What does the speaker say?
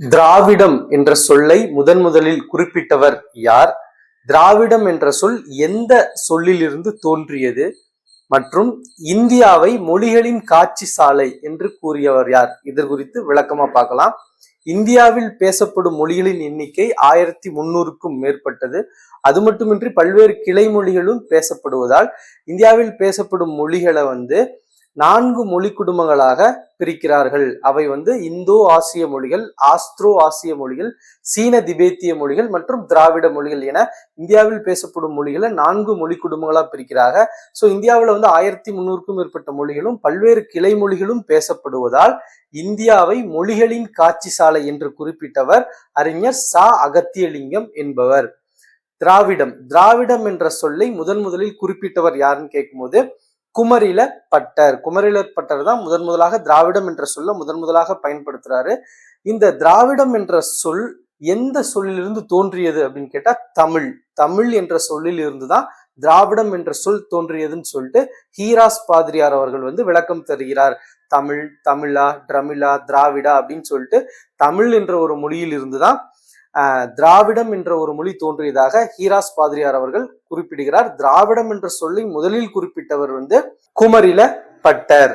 திராவிடம் என்ற சொல்லை முதன் முதலில் குறிப்பிட்டவர் யார்? திராவிடம் என்ற சொல் எந்த சொல்லிலிருந்து தோன்றியது? மற்றும் இந்தியாவை மொழிகளின் காட்சி சாலை என்று கூறியவர் யார்? இது குறித்து விளக்கமா பார்க்கலாம். இந்தியாவில் பேசப்படும் மொழிகளின் எண்ணிக்கை ஆயிரத்தி முன்னூறுக்கும் மேற்பட்டது. அது மட்டுமின்றி பல்வேறு கிளை மொழிகளும் பேசப்படுவதால் இந்தியாவில் பேசப்படும் மொழிகளை வந்து நான்கு மொழி குடும்பங்களாக பிரிக்கிறார்கள். அவை வந்து இந்தோ ஆசிய மொழிகள் ஆஸ்திரோ ஆசிய மொழிகள் சீன திபேத்திய மொழிகள் மற்றும் திராவிட மொழிகள் என இந்தியாவில் பேசப்படும் மொழிகளை நான்கு மொழி குடும்பங்களாக பிரிக்கிறாங்க. ஸோ இந்தியாவில் வந்து ஆயிரத்தி முன்னூறுக்கும் மேற்பட்ட மொழிகளும் பல்வேறு கிளை மொழிகளும் பேசப்படுவதால் இந்தியாவை மொழிகளின் காட்சி சாலை என்று குறிப்பிட்டவர் அறிஞர் சா. அகத்தியலிங்கம் என்பவர். திராவிடம். திராவிடம் என்ற சொல்லை முதன் முதலில் குறிப்பிட்டவர் யாருன்னு கேட்கும்போது குமரில பட்டர். குமரில பட்டர் தான் முதன் முதலாக திராவிடம் என்ற சொல்ல முதன் முதலாக பயன்படுத்துறாரு. இந்த திராவிடம் என்ற சொல் எந்த சொல்லிலிருந்து தோன்றியது அப்படின்னு கேட்டா தமிழ். தமிழ் என்ற சொல்லில் இருந்து தான் திராவிடம் என்ற சொல் தோன்றியதுன்னு சொல்லிட்டு ஹீராஸ் பாதிரியார் அவர்கள் வந்து விளக்கம் தருகிறார். தமிழ் தமிழா ட்ரமிழா திராவிடா அப்படின்னு சொல்லிட்டு தமிழ் என்ற ஒரு மொழியில் இருந்துதான் தான் திராவிடம் என்ற ஒரு மொழி தோன்றியதாக ஹீராஸ் பாதிரியார் அவர்கள் குறிப்பிடுகிறார். திராவிடம் என்ற சொல்லை முதலில் குறிப்பிட்டவர் வந்து குமரில பட்டர்.